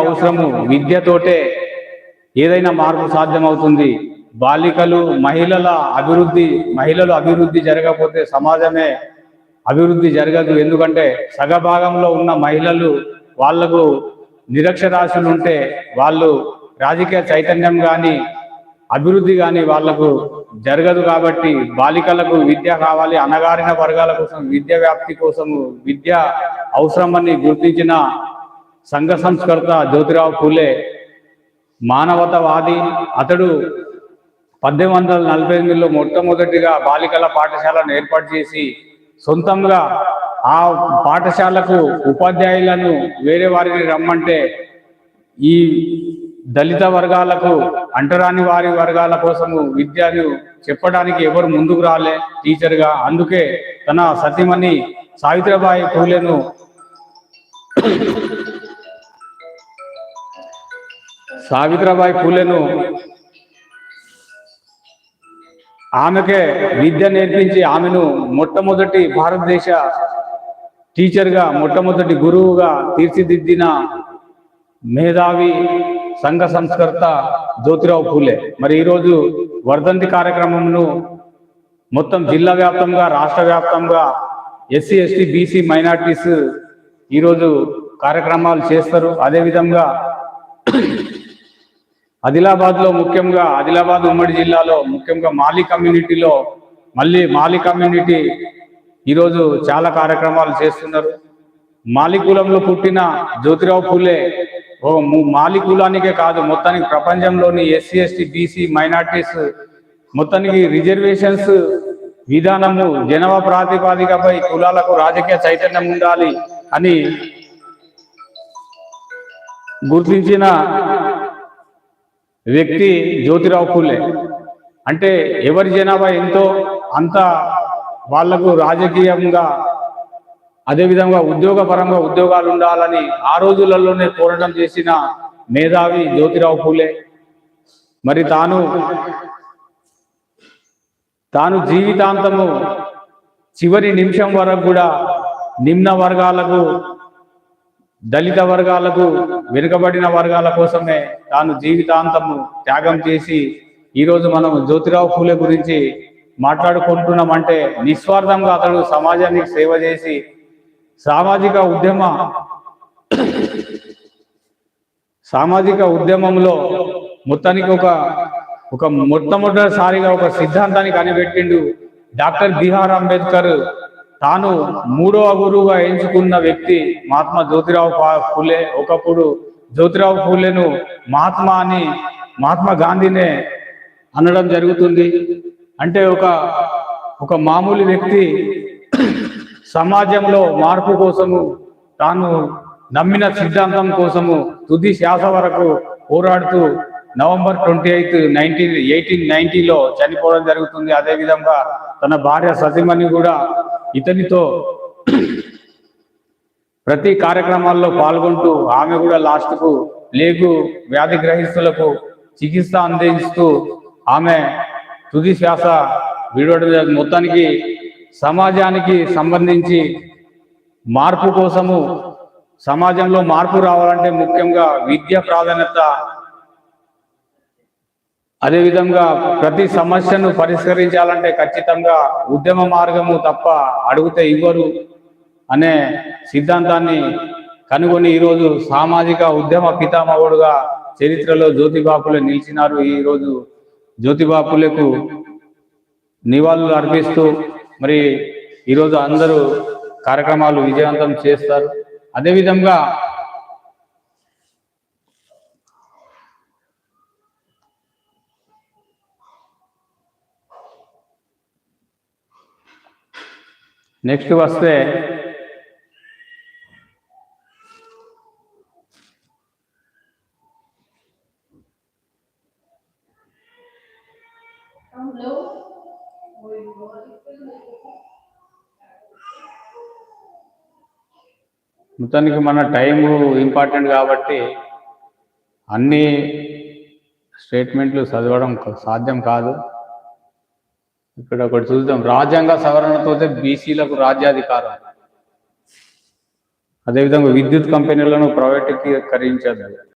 అవసరము విద్యతోటే ఏదైనా మార్పు సాధ్యమవుతుంది. బాలికలు మహిళల అభివృద్ధి మహిళలు అభివృద్ధి జరగకపోతే సమాజమే అభివృద్ధి జరగదు. ఎందుకంటే సగభాగంలో ఉన్న మహిళలు వాళ్ళకు నిరక్షరాశులు ఉంటే వాళ్ళు రాజకీయ చైతన్యం కానీ అభివృద్ధి కానీ వాళ్ళకు జరగదు కాబట్టి బాలికలకు విద్య కావాలి. అనగారిన వర్గాల కోసం విద్య వ్యాప్తి కోసము విద్య అవసరమని గుర్తించిన సంఘ సంస్కర్త జ్యోతిరావు పూలే మానవతవాది. అతడు పద్దెనిమిది వందల నలభై ఎనిమిదిలో మొట్టమొదటిగా బాలికల పాఠశాలను ఏర్పాటు చేసి సొంతంగా ఆ పాఠశాలకు ఉపాధ్యాయులను వేరే వారిని రమ్మంటే ఈ దళిత వర్గాలకు అంటరాని వారి వర్గాల కోసము విద్యను చెప్పడానికి ఎవరు ముందుకు రాలే టీచర్గా. అందుకే తన సతీమణి సావిత్రిబాయి పూలేను సావిత్రిబాయి పూలెను ఆమెకే విద్య నేర్పించి ఆమెను మొట్టమొదటి భారతదేశ టీచర్గా మొట్టమొదటి గురువుగా తీర్చిదిద్దిన మేధావి సంఘ సంస్కర్త జ్యోతిరావు పూలే. మరి ఈరోజు వర్ధంతి కార్యక్రమంను మొత్తం జిల్లా వ్యాప్తంగా రాష్ట్ర వ్యాప్తంగా ఎస్సీ ఎస్టీ బీసీ మైనార్టీస్ ఈరోజు కార్యక్రమాలు చేస్తారు. అదేవిధంగా ఆదిలాబాద్లో ముఖ్యంగా ఆదిలాబాద్ ఉమ్మడి జిల్లాలో ముఖ్యంగా మాలి కమ్యూనిటీలో మళ్ళీ మాలి కమ్యూనిటీ ఈరోజు చాలా కార్యక్రమాలు చేస్తున్నారు. మాలి కులంలో పుట్టిన జ్యోతిరావు పూలే ఓ ము- మాలి కులానికే కాదు మొత్తానికి ప్రపంచంలోని ఎస్సీ ఎస్టీ బీసీ మైనార్టీస్ మొత్తానికి రిజర్వేషన్స్ విధానము జనాభా ప్రాతిపాదికపై కులాలకు రాజకీయ చైతన్యం ఉండాలి అని గుర్తించిన వ్యక్తి జ్యోతిరావు పూలే అంటే ఎవరి జనాభా ఎంతో అంత వాళ్ళకు రాజకీయంగా అదేవిధంగా ఉద్యోగపరంగా ఉద్యోగాలు ఉండాలని ఆ రోజులలోనే పోరాటం చేసిన మేధావి జ్యోతిరావు పూలే మరి తాను తాను జీవితాంతము చివరి నిమిషం వరకు కూడా నిమ్న వర్గాలకు దళిత వర్గాలకు వెనుకబడిన వర్గాల కోసమే తాను జీవితాంతము త్యాగం చేసి ఈరోజు మనం జ్యోతిరావు పూలే గురించి మాట్లాడుకుంటున్నామంటే నిస్వార్థంగా అతడు సమాజానికి సేవ చేసి సామాజిక ఉద్యమ సామాజిక ఉద్యమంలో మొత్తానికి ఒక ఒక మొట్టమొదటిసారిగా ఒక సిద్ధాంతాన్ని కనిపెట్టిండు డాక్టర్ బిఆర్ అంబేద్కర్. తాను మూడవ గురువుగా ఎంచుకున్న వ్యక్తి మహాత్మా జ్యోతిరావు పా- ఫులే. ఒకప్పుడు జ్యోతిరావు ఫులేను మహాత్మా అని మహాత్మా గాంధీనే అనడం జరుగుతుంది. అంటే ఒక ఒక మామూలు వ్యక్తి సమాజంలో మార్పు కోసము తాను నమ్మిన సిద్ధాంతం కోసము తుది శ్వాస వరకు పోరాడుతూ November twenty eighth nineteen eighteen నైన్టీలో చనిపోవడం జరుగుతుంది. అదేవిధంగా తన భార్య సతీమణి కూడా ఇతనితో ప్రతి కార్యక్రమాల్లో పాల్గొంటూ ఆమె కూడా లాస్ట్కు లేకు లేగు వ్యాధి గ్రహిస్తులకు చికిత్స అందిస్తూ ఆమె తుది శ్వాస విడవడం మొత్తానికి సమాజానికి సంబంధించి మార్పు కోసము సమాజంలో మార్పు రావాలంటే ముఖ్యంగా విద్య ప్రాధాన్యత అదేవిధంగా ప్రతి సమస్యను పరిష్కరించాలంటే ఖచ్చితంగా ఉద్యమ మార్గము తప్ప అడిగితే ఇవ్వరు అనే సిద్ధాంతాన్ని కనుగొని ఈరోజు సామాజిక ఉద్యమ పితామహుడుగా చరిత్రలో జ్యోతిబాపులే నిలిచినారు. ఈరోజు జ్యోతిబాపులకు నివాళులు అర్పిస్తూ మరి ఈరోజు అందరూ కార్యక్రమాలు విజయవంతం చేస్తారు. అదేవిధంగా నెక్స్ట్ వస్తే మొత్తానికి మన టైము ఇంపార్టెంట్ కాబట్టి అన్ని స్టేట్మెంట్లు చదవడం సాధ్యం కాదు. ఇక్కడ ఒకటి చూద్దాం. రాజ్యాంగ సవరణతో బీసీలకు రాజ్యాధికారం. అదేవిధంగా విద్యుత్ కంపెనీలను ప్రైవేటీకరించదు.